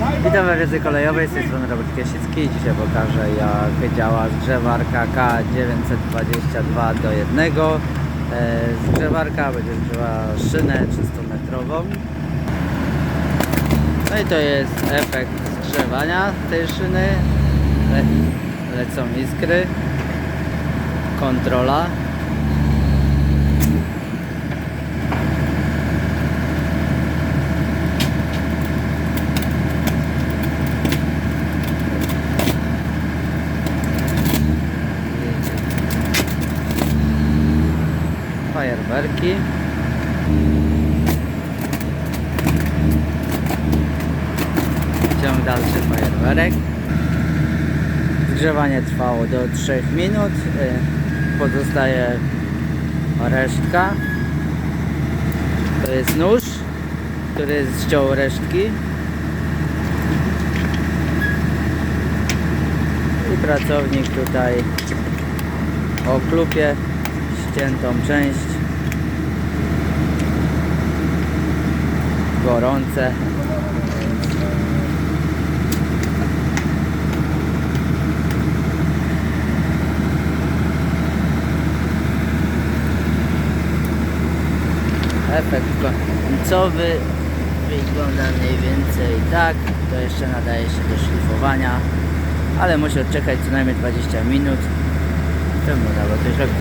Witam w Wiedzy Kolejowej, z tej strony Robert Kiesicki. Dzisiaj pokażę jak działa zgrzewarka K922 do 1. E, Zgrzewarka będzie grzewała szynę 300-metrową. No i to jest efekt zgrzewania tej szyny. Le lecą iskry. Kontrola. Fajerwerki. Ciąg dalszy fajerwerek. Zgrzewanie trwało do 3 minut. Y, Pozostaje resztka. To jest nóż, który ściął resztki. I pracownik tutaj o klupie ściętą część gorące. Efekt końcowy wygląda mniej więcej tak. To jeszcze nadaje się do szlifowania ale musi odczekać co najmniej 20 minut czemu dało coś robić